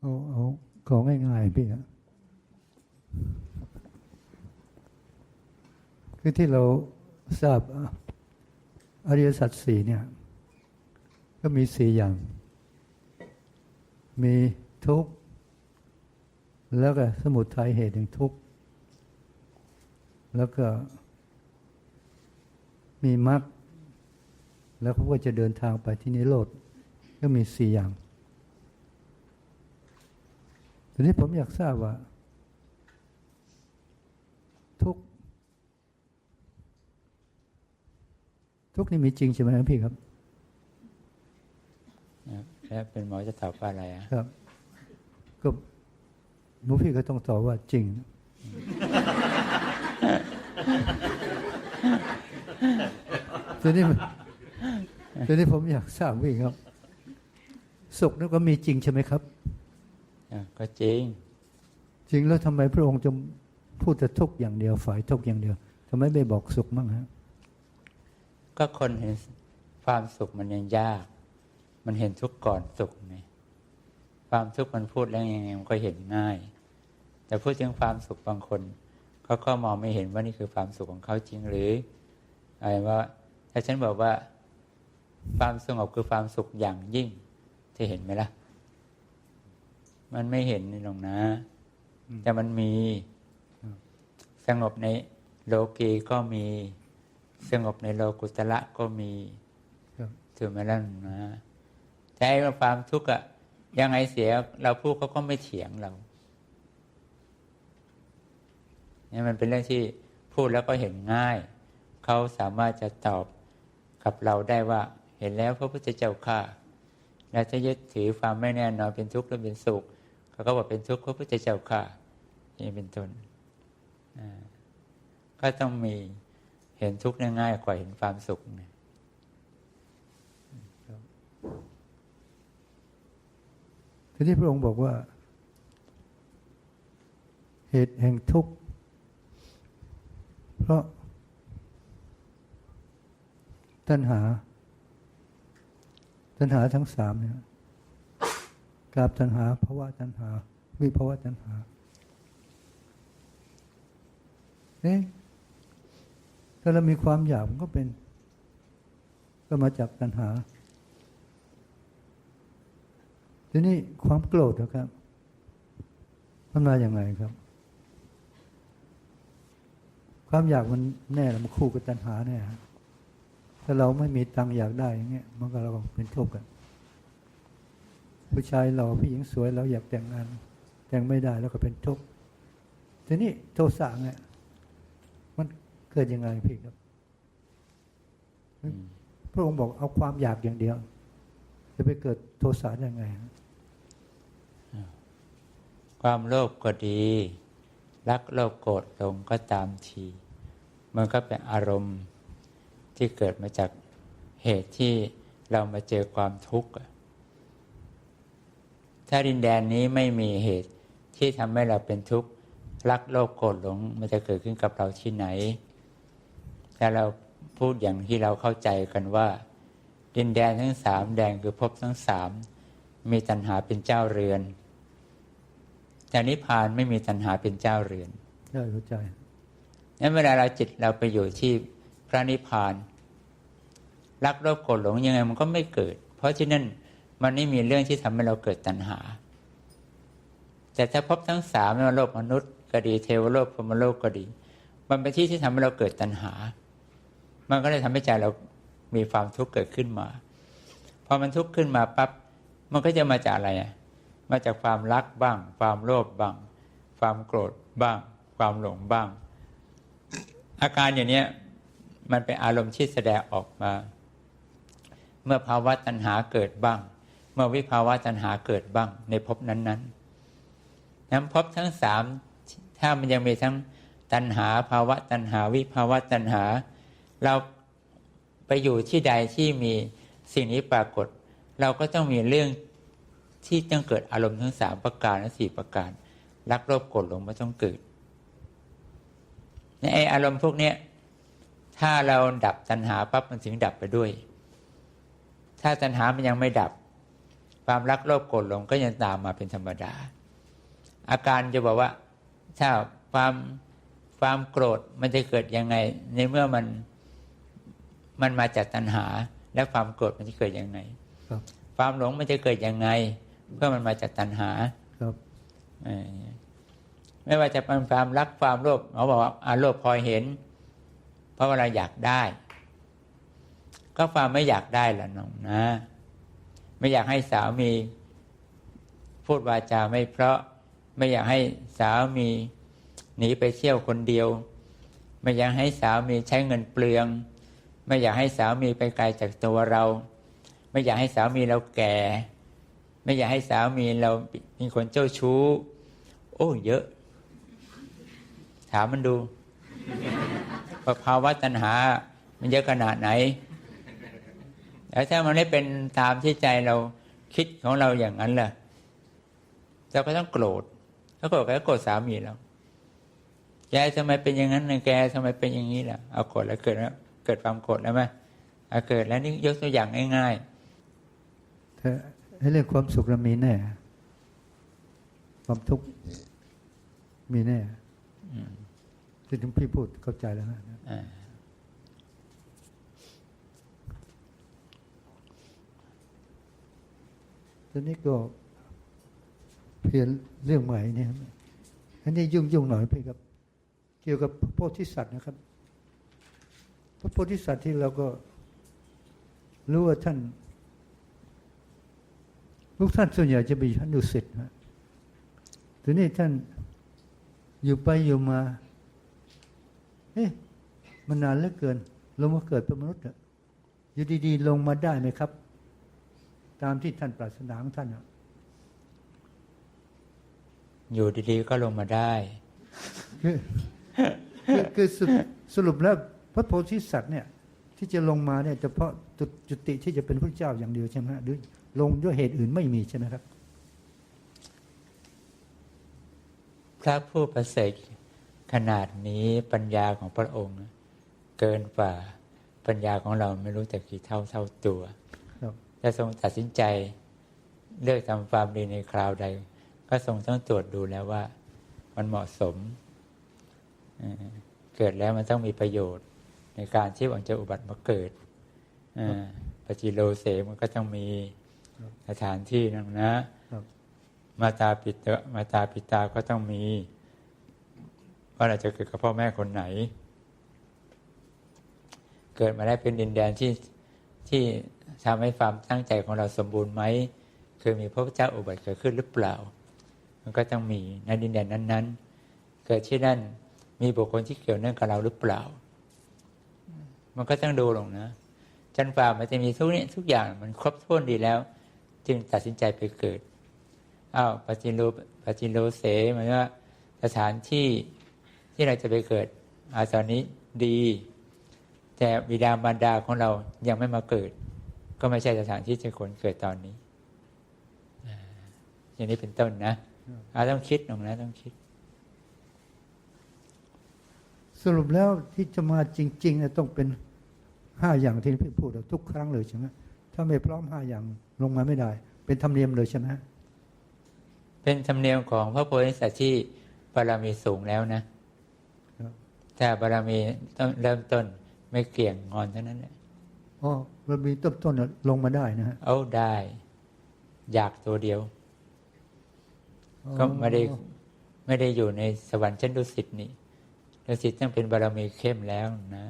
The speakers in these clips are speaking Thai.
เอาเอาของง่ายๆพี่อะคือที่เราทราบอะอริยสัจสี่เนี่ย ก็มีสี่อย่าง มีทุกข์ แล้วก็สมุทัยเหตุแห่งทุกข์ แล้วก็มีมรรคแล้วเขาก็จะเดินทางไปที่นิโรธก็มีสี่อย่าง ทีนี้ผมอยากทราบว่า ทุกข์ทุกข์นี่มีจริงใช่ไหมครับพี่ครับนะครับแล้วเป็นหมอจะตอบว่าอะไรอะครับ ก็หมูพี่ก็ต้องตอบว่าจริง ทีนี้มันทีนี้ผมอยากทราบพี่ครับ สุขนั่นก็มีจริงใช่ไหมครับอะ ก็จริง จริงแล้วทำไมพระองค์จะพูดแต่ทุกข์อย่างเดียวฝ่ายทุกข์อย่างเดียวทำไมไม่บอกสุขมั่งฮะก็คนเห็นความสุขมันยังยาก มันเห็นทุกข์ก่อนสุขไงความทุกข์มันพูดแล้วยังไงมันก็เห็นง่าย แต่พูดถึงความสุขบางคนเขาก็มองไม่เห็นว่านี่คือความสุขของเขาจริงหรืออะไรว่าถ้าฉันบอกว่าความสงบคือความสุขอย่างยิ่งจะเห็นไหมล่ะ มันไม่เห็นนี่หรอกนะ แต่มันมีสงบในโลกีก็มีสงบในโลกุตละก็มีครับถูกไหมล่ะนะแต่ไอ้ความทุกข์อะยังไงเสียเราพูดเขาก็ไม่เถียงเราเนี่ยมันเป็นเรื่องที่พูดแล้วก็เห็นง่าย เขาสามารถจะตอบกับเราได้ว่าเห็นแล้วพระพุทธเจ้าข้าแล้วจะยึดถือความไม่แน่นอนเป็นทุกข์หรือเป็นสุข เขาก็บอกเป็นทุกข์พระพุทธเจ้าข้านี่เป็นต้นก็ต้องมีเห็นทุกข์ง่ายกว่าเห็นความสุขนะทีนี้พระองค์บอกว่า เหตุแห่งทุกข์เพราะ ตัณหา ตัณหาทั้งสามเนี่ย กราบตัณหาภาวะตัณหา วิภาวะตัณหาเอ๊ะถ้าเรามีความอยากมันก็เป็น ก็มาจากตัณหา ทีนี้ความโกรธนะครับมันมาอย่างไรครับ ความอยากมันแน่แล้วมันคู่กับตัณหาแน่ถ้าเราไม่มีตังอยากได้อย่างเงี้ยมันก็เราก็เป็นทุกข์กัน ผู้ชายเราผู้หญิงสวยเราอยากแต่งงาน แต่งไม่ได้แล้วก็เป็นทุกข์ทีนี้โทสะเนี่ยมันเกิดยังไงพี่ครับพระองค์บอกเอาความอยากอย่างเดียว จะไปเกิดโทสะได้ยังไงฮะความโลภก็ดี รักโลภโกรธหลงก็ตามที มันก็เป็นอารมณ์ที่เกิดมาจากเหตุที่เรามาเจอความทุกข์อะ ถ้าดินแดนนี้ไม่มีเหตุที่ทำให้เราเป็นทุกข์รักโลภโกรธหลงมันจะเกิดขึ้นกับเราที่ไหน ถ้าเราพูดอย่างที่เราเข้าใจกันว่า ดินแดนทั้งสามแดนคือภพทั้งสามมีตัณหาเป็นเจ้าเรือน แต่นิพพานไม่มีตัณหาเป็นเจ้าเรือนได้เข้าใจนั้นเวลาเราจิตเราไปอยู่ที่พระนิพพานรักโลภโกรธหลงยังไงมันก็ไม่เกิด เพราะฉะนั้น มันไม่มีเรื่องที่ทำให้เราเกิดตัณหา แต่ถ้าพบทั้งสามไม่ว่าโลกมนุษย์ก็ดีเทวโลกพรมโลกก็ดี มันเป็นที่ที่ทำให้เราเกิดตัณหา มันก็เลยทำให้ใจเรามีความทุกข์เกิดขึ้นมา พอมันทุกข์ขึ้นมาปั๊บมันก็จะมาจากอะไรอะมาจากความรักบ้าง ความโลภบ้าง ความโกรธบ้าง ความหลงบ้าง อาการอย่างนี้มันเป็นอารมณ์ที่แสดงออกมา เมื่อภาวะตัณหาเกิดบ้าง เมื่อวิภาวะตัณหาเกิดบ้างในภพนั้นๆนั้นภพทั้งสามถ้ามันยังมีทั้งตัณหาภาวะตัณหา วิภาวะตัณหา เราไปอยู่ที่ใดที่มีสิ่งนี้ปรากฏ เราก็ต้องมีเรื่องที่ต้องเกิดอารมณ์ทั้งสามประการและสี่ประการ รักโลภโกรธหลงไม่ต้องเกิดในไออารมณ์พวกเนี้ยถ้าเราดับตัณหาปั๊บมันถึงดับไปด้วย ถ้าตัณหามันยังไม่ดับ ความรักโลภโกรธหลงก็ยังตามมาเป็นธรรมดา อาการจะบอกว่าถ้าความความโกรธมันจะเกิดยังไง ในเมื่อมันมันมาจากตัณหา และความโกรธมันจะเกิดยังไงครับความหลงมันจะเกิดยังไง เพื่อมันมาจากตัณหาครับเออไม่ว่าจะเป็นความรักความโลภเขาบอกว่าอาโลภพอเห็น เพราะว่าเราอยากได้ ก็ความไม่อยากได้ละน้องนะ ไม่อยากให้สามีพูดวาจาไม่เพราะไม่อยากให้สามีหนีไปเที่ยวคนเดียว ไม่อยากให้สามีใช้เงินเปลือง ไม่อยากให้สามีไปไกลจากตัวเรา ไม่อยากให้สามีเราแก่ ไม่อยากให้สามีเราเป็นคนเจ้าชู้ โอ้เยอะ ถามมันดูภาวะตัณหา มันเยอะขนาดไหน แล้วถ้ามันไม่เป็นตามที่ใจเราคิดของเราอย่างนั้นล่ะเราก็ต้องโกรธถ้าโกรธก็โกรธสามีเราแกทำไมเป็นอย่างนั้นนะแกทำไมเป็นอย่างนี้ล่ะ เอาโกรธแล้วเกิดแล้วเกิดความโกรธแล้วไหมเอาเกิดแล้วนี่ยกตัวอย่างง่ายถ้าให้เรื่องความสุขเรามีแน่ความทุกข์มีแน่ๆอืมที่ถึงพี่พูดเข้าใจแล้วนะ อ่า ตอนนี้ก็เพียนเรื่องใหม่เนี่ยครับอันนี้ยุ่งยุ่งๆหน่อยพี่ครับ เกี่ยวกับพระโพธิสัตว์นะครับ พระโพธิสัตว์ที่เราก็รู้ว่าท่านลูกท่านส่วนใหญ่จะไปท่านดุสิตฮะทีนี้ท่านอยู่ไปอยู่มา เอ๊ะมันนานเหลือเกินลงมาเกิดเป็นมนุษย์อยู่ดีๆ ลงมาได้ไหมครับ ตามที่ท่านปรารถนาของท่านอะอยู่ดีๆก็ลงมาได้ คือคือคือสรุปสรุปแล้วพระโพธิสัตว์เนี่ย ที่จะลงมาเนี่ยเฉพาะจุดจุติที่จะเป็นพระเจ้าอย่างเดียวใช่ไหมฮะหรือลงด้วยเหตุอื่นไม่มีใช่ไหมครับ พระผู้ประเสริฐขนาดนี้ปัญญาของพระองค์ เกินกว่าปัญญาของเราไม่รู้แต่กี่เท่าเท่าตัว ครับจะทรงตัดสินใจเลือกทำความดีในคราวใด ก็ทรงต้องตรวจดูแล้วว่า มันเหมาะสมเอ่อเกิดแล้วมันต้องมีประโยชน์ ในการที่หวังจะอุบัติมาเกิดเอ่อปฏิโลเสมันก็ต้องมีสถานที่นั่นนะครับมาตาปิตะมาตาปิตาก็ต้องมี ว่าเราจะเกิดกับพ่อแม่คนไหน เกิดมาได้เป็นดินแดนที่ ที่ทำให้ความตั้งใจของเราสมบูรณ์ไหมคือมีพระพุทธเจ้าอุบัติเกิดขึ้นหรือเปล่า มันก็ต้องมีในดินแดนนั้น ๆ เกิดที่นั่นมีบุคคลที่เกี่ยวเนื่องกับเราหรือเปล่า มันก็ต้องดูลงนะจันฝ่ามันจะมีทุกนี้ทุกอย่างมันครบถ้วนดีแล้ว จึงตัดสินใจไปเกิดอ้าวปาจินโลปาจินโลเสหมายว่าสถานที่ที่เราจะไปเกิดอาตอนนี้ดี แต่บิดามารดาของเรายังไม่มาเกิด ก็ไม่ใช่สถานที่จะควรเกิดตอนนี้อ่าอย่างนี้เป็นต้นนะอาต้องคิดตรงนะต้องคิด สรุปแล้วที่จะมาจริงๆเนี่ยต้องเป็นห้าอย่างที่พี่พูดอะทุกครั้งเลยใช่ไหมถ้าไม่พร้อมห้าอย่างลงมาไม่ได้ เป็นธรรมเนียมเลยใช่ไหมฮะเป็นธรรมเนียมของพระโพธิสัตว์ที่บารมีสูงแล้วนะครับแต่บารมีต้องเริ่มต้น ไม่เกี่ยงงอนเท่านั้นแหละอ๋อเรามีต้นต้นๆอะลงมาได้นะฮะเอาได้ อยากตัวเดียว ก็ไม่ได้ไม่ได้อยู่ในสวรรค์ชั้นดุสิตนี่ดุสิตต้องเป็นบารมีเข้มแล้วนะ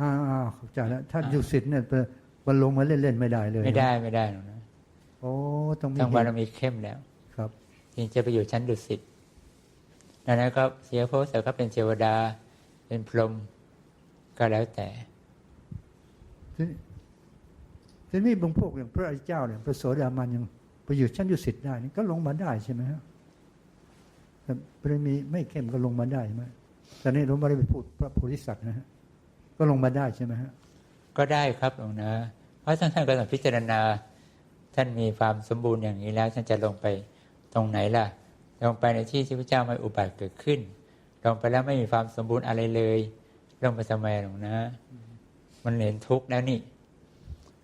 อ่าอ่าเข้าใจแล้วถ้าอยู่สิทธิ์เนี่ยมันลงมาเล่นๆไม่ได้เลย ไม่ได้ไม่ได้หรอกนะโอ้ต้องมีต้องบารเหตุมีเข้มแล้ว ครับจึงจะไปอยู่ชั้นดุสิตดังนั้นก็เสียโพสต์ก็เป็นเทวดา เป็นพรหม ก็แล้วแต่ทีนี้ทีนี้บางพวกอย่างพระอริยเจ้าเนี่ยพระโสดามันยังไปอยู่ชั้นดุสิตได้นี่ก็ลงมาได้ใช่ไหมฮะแต่บารมีไม่เข้มก็ลงมาได้ใช่ไหมแต่นี่เราไม่ได้ไปพูดพระโพธิสัตว์นะฮะก็ลงมาได้ใช่ไหมฮะก็ได้ครับหลวงนะเพราะท่านท่านก็ต้องพิจารณา ท่านมีความสมบูรณ์อย่างนี้แล้วท่านจะลงไปตรงไหนล่ะ ลงไปในที่ที่พระเจ้าไม่อุบัติเกิดขึ้น ลงไปแล้วไม่มีความสมบูรณ์อะไรเลย ลงไปทำไมหลวงนะ มันเห็นทุกข์แล้วนี่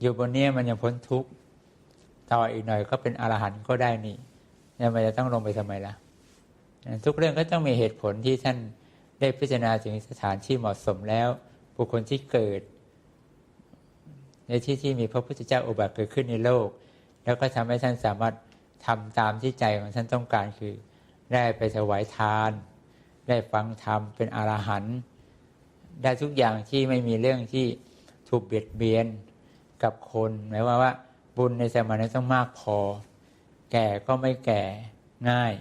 อยู่บนเนี้ยมันยังพ้นทุกข์ต่ออีกหน่อยก็เป็นอรหันต์ก็ได้นี่ทำไมจะต้องลงไปทำไมล่ะ ทุกเรื่องก็ต้องมีเหตุผลที่ท่านได้พิจารณาถึงสถานที่เหมาะสมแล้ว บุคคลที่เกิด ในที่ที่มีพระพุทธเจ้าอุบัติเกิดขึ้นในโลก แล้วก็ทำให้ท่านสามารถทำตามที่ใจของท่านต้องการคือ ได้ไปถวายทาน ได้ฟังธรรมเป็นอรหันต์ ได้ทุกอย่างที่ไม่มีเรื่องที่ถูกเบียดเบียนกับคนหมายว่าว่า บุญในสมัยนั้นต้องมากพอ แก่ก็ไม่แก่ง่าย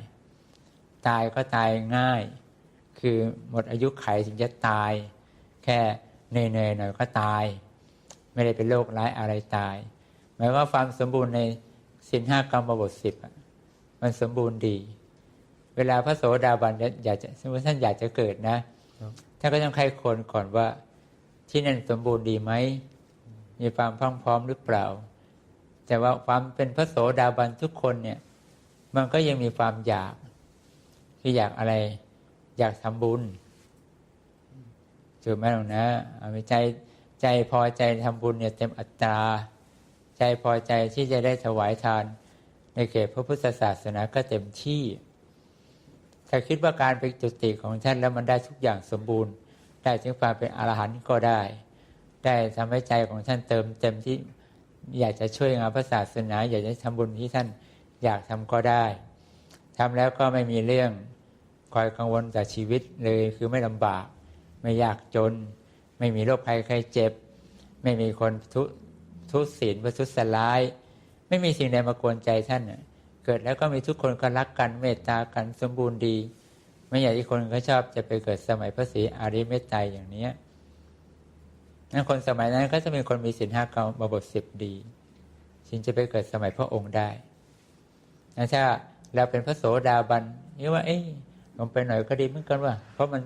ตายก็ตายง่าย คือหมดอายุไขถึงจะตาย แค่เหนื่อยๆหน่อยก็ตาย ไม่ได้เป็นโรคร้ายอะไรตาย หมายว่าความสมบูรณ์ในสินห้ากรรมบทสิบมันสมบูรณ์ดี เวลาพระโสดาบันเนี่ยอยากจะสมมติท่านอยากจะเกิดนะ ท่านก็ต้องใครควรก่อนว่า ที่นั่นสมบูรณ์ดีไหม มีความพร้อมพร้อมหรือเปล่า แต่ว่าความเป็นพระโสดาบันทุกคนเนี่ย มันก็ยังมีความอยาก คืออยากอะไร อยากทำบุญถูกไหมหรอกนะเอาใจใจพอใจทำบุญเนี่ยเต็มอัตรา ใจพอใจที่จะได้ถวายทาน ในเขตพระพุทธศาสนาก็เต็มที่ ถ้าคิดว่าการเป็นจุติของท่านแล้วมันได้ทุกอย่างสมบูรณ์ ได้ถึงความเป็นอรหันต์ก็ได้ ได้ทำให้ใจของท่านเติมเต็มที่อยากจะช่วยงานพระศาสนา อยากจะทำบุญที่ท่านอยากทำก็ได้ทำแล้วก็ไม่มีเรื่องคอยกังวลกับชีวิตเลยคือไม่ลำบาก ไม่ยากจน ไม่มีโรคภัยไข้เจ็บ ไม่มีคนทุทุศีลประทุษร้าย ไม่มีสิ่งใดมากวนใจท่านน่ะ เกิดแล้วก็มีทุกคนก็รักกันเมตตากันสมบูรณ์ดี ไม่อย่างที่คนก็ชอบจะไปเกิดสมัยพระศรีอาริเมตไตรอย่างเนี้ยนั้นคนสมัยนั้นก็จะมีคนมีศีลห้ากรรมบทสิบดีจึงจะไปเกิดสมัยพระองค์ได้นะถ้าเราเป็นพระโสดาบันนี่ว่า เอ้ยลงไปหน่อยก็ดีเหมือนกันว่า เพราะมัน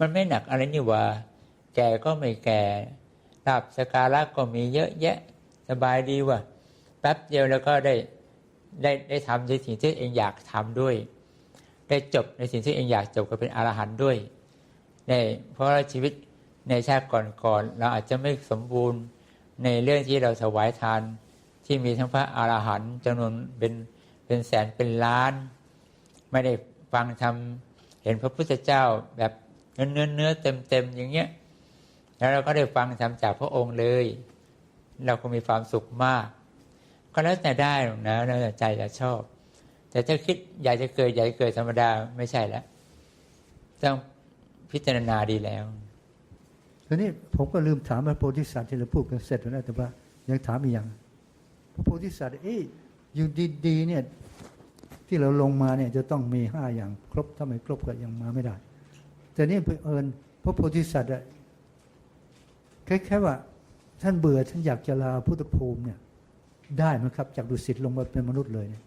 มันไม่หนักอะไรนี่ว่า แก่ก็ไม่แก่ลาบสการะก็มีเยอะแยะ สบายดีว่ะแป๊บเดียวแล้วก็ได้ ได้ได้ทำในสิ่งที่เองอยากทำด้วย ได้จบในสิ่งที่เองอยากจบก็เป็นอรหันต์ด้วยได้เพราะว่าชีวิตในชาติก่อนๆเราอาจจะไม่สมบูรณ์ในเรื่องที่เราถวายทานที่มีทั้งพระอรหันต์จำนวนเป็นเป็นแสนเป็นล้าน ไม่ได้ฟังทำเห็นพระพุทธเจ้าแบบเนื้อเนื้อเนื้อเต็มเต็มๆอย่างเงี้ยแล้วเราก็ได้ฟังทำจากพระองค์เลย เราก็มีความสุขมาก ก็แล้วแต่ได้นะแล้วแต่ใจจะชอบ แต่ถ้าคิดอยากจะเกิดอยากจะเกิดธรรมดาไม่ใช่แล้วต้องพิจารณาดีแล้วทีนี้ผมก็ลืมถามพระโพธิสัตว์ที่เราพูดกันเสร็จแล้วแต่ว่ายังถามอีกอย่างพระโพธิสัตว์เอ๊ะอยู่ดีๆเนี่ย ที่เราลงมาเนี่ยจะต้องมีห้าอย่างครบถ้าไม่ครบก็ยังมาไม่ได้ แต่นี่เผอิญพระโพธิสัตว์อะแค่แค่ว่า ท่านเบื่อท่านอยากจะลาพุทธภูมิเนี่ย ได้ไหมครับ จากดุสิตลงมาเป็นมนุษย์เลยเนี่ย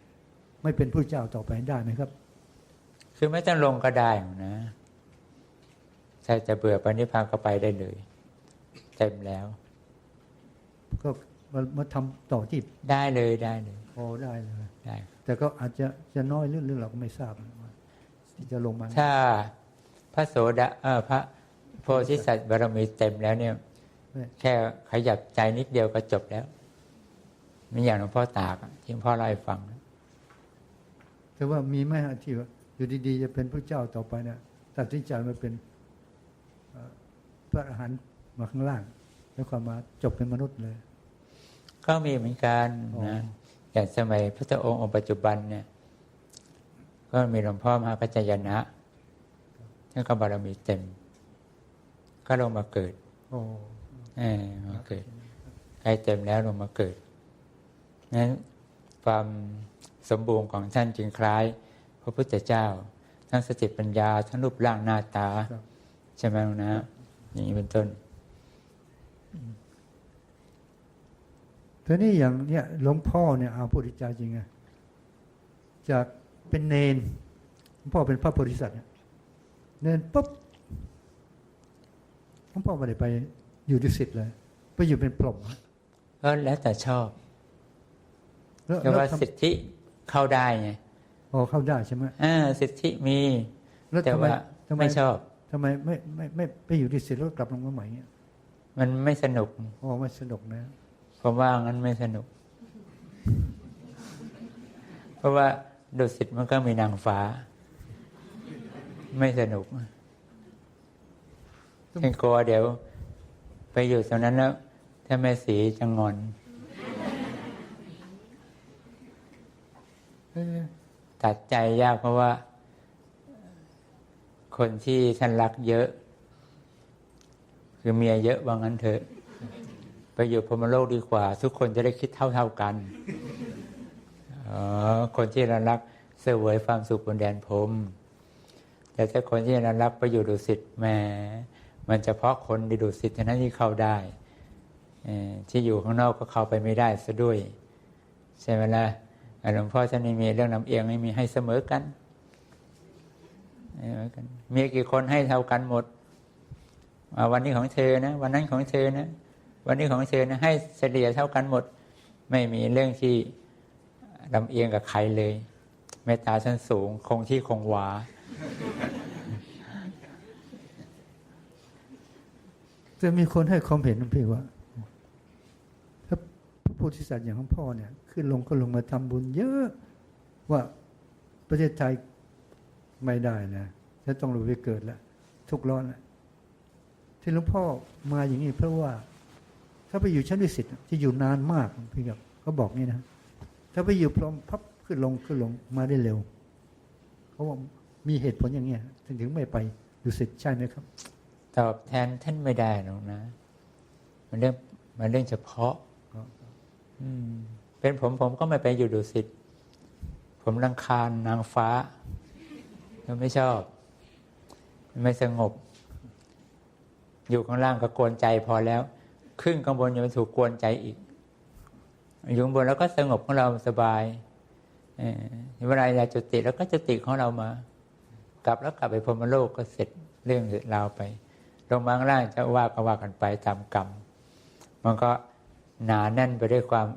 ไม่เป็นพระเจ้าต่อไปได้ไหมครับ คือไม่ต้องลงก็ได้หรอกนะถ้าจะเบื่อปณิพพานก็ไปได้เลย เต็มแล้ว ก็มามาทำต่อที่ได้เลยได้เลยพอได้เลยได้แต่ก็อาจจะจะน้อยเรื่องเรื่องเราก็ไม่ทราบนะว่าที่จะลงมาถ้าพระโสดาเออพระโพธิสัตว์บารมีเต็มแล้วเนี่ย แค่ขยับใจนิดเดียวก็จบแล้ว ไม่อย่างหลวงพ่อตากอะที่หลวงพ่อเล่าให้ฟังนะแต่ว่ามีไหมฮะที่ว่าอยู่ดีๆ จะเป็นพระเจ้าต่อไปเนี่ยตัดสินใจมาเป็นเอ่อพระอรหันต์มาข้างล่าง แล้วก็มาจบเป็นมนุษย์เลย ก็มีเหมือนกันอ๋อนะอย่างสมัยพระองค์องค์ปัจจุบันเนี่ย ก็มีหลวงพ่อมหาปัจจยนะท่านก็บารมีเต็ม ก็ลงมาเกิดโอ้เออมาเกิดใครเต็มแล้วลงมาเกิด นั้นความสมบูรณ์ของท่านจึงคล้าย พระพุทธเจ้า ทั้งสติปัญญา ทั้งรูปร่างหน้าตาครับใช่ไหมลุงนะอย่างนี้เป็นต้นทีนี้อย่างเนี่ยหลวงพ่อเนี่ยเอาพุทธเจ้าจริงไงจากเป็นเนนหลวงพ่อเป็นพระโพธิสัตว์เนี่ยเนนปุ๊บหลวงพ่อไม่ได้ไปอยู่ดุสิตเลย ไปอยู่เป็นพรหมฮะก็แล้วแต่ชอบ แล้วแต่แล้วว่าทำสิทธิเข้าได้ไงอ๋อเข้าได้ใช่ไหมอ่าสิทธิมีแล้วแต่ทำไมว่าทำไมไม่ชอบทำไมไม่ไม่ไม่ไปอยู่ที่ศิลป์แล้วกลับลงมาใหม่เนี่ยมันไม่สนุกอ๋อไม่สนุกนะผมว่างั้นไม่สนุก เพราะว่าดุสิตมันก็มีนางฟ้า ไม่สนุกยังกลัวเดี๋ยว ไปอยู่ตรงนั้นแล้ว ถ้าแม่สีจะงอนเออ ตัดใจยากเพราะว่า คนที่ท่านรักเยอะ คือเมียเยอะว่างั้นเถอะ ไปอยู่พมโลกดีกว่า ทุกคนจะได้คิดเท่าๆกันอ๋อคนที่เรารักเสวยความสุขบนแดนพรมแต่ถ้าคนที่เรารักไปอยู่ดุสิตแหมมันเฉพาะคนในดุสิตเท่านั้นที่เข้าได้ที่อยู่ข้างนอกก็เข้าไปไม่ได้ซะด้วย ใช่ไหมล่ะ หลวงพ่อท่านไม่มีเรื่องน้ำเอียงไม่มีให้เสมอกันเสมอกันมีกี่คนให้เท่ากันหมดวันนี้ของเธอนะ วันนั้นของเธอนะ วันนี้ของเธอนะให้เฉลี่ยเท่ากันหมด ไม่มีเรื่องที่ลำเอียงกับใครเลยเมตตาชั้นสูงคงที่คงวาจะมีคนให้ความเห็นนพี่ว่า ถ้าพระโพธิสัตว์อย่างของพ่อเนี่ย ขึ้นลงก็ลงมาทำบุญเยอะว่าประเทศไทยไม่ได้นะจะต้องลงไปเกิดแล้วทุกข์ร้อนแล้วที่หลวงพ่อมาอย่างนี้เพราะว่า ถ้าไปอยู่ชั้นดุสิตจะอยู่นานมากพี่ครับเขาบอกนี่นะถ้าไปอยู่พร้อมพับขึ้นลงขึ้นลงมาได้เร็วเขาว่ามีเหตุผลอย่างเงี้ยถึงถึงไม่ไปดุสิตใช่ไหมครับ ตอบแทนท่านไม่ได้หรอกนะ มันเรื่องมันเรื่องเฉพาะครับอืม เป็นผมผมก็ไม่ไปอยู่ดุสิตผมรังคาญนางฟ้าผมไม่ชอบ ไม่สงบ อยู่ข้างล่างก็กวนใจพอแล้วขึ้นข้างบนยังไม่ถูกกวนใจอีก อยู่ข้างบนแล้วก็สงบของเราสบายเวลาอยากจุติแล้วก็จุติของเรามา กลับแล้วกลับไปพรมโลกก็เสร็จเรื่องเสร็จราวไปลงมาข้างล่างจะว่าก็ว่ากันไปตามกรรม มันก็หนาแน่นไปด้วยความ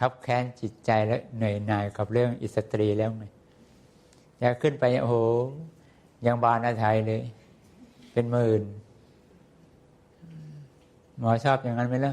คับแค้นจิตใจและเหนื่อยหน่ายกับเรื่องอิสตรีแล้วไงอยากขึ้นไปโอ้โหยังบานอาไทยเลย เป็นหมื่น หมอชอบอย่างนั้นไหมล่ะ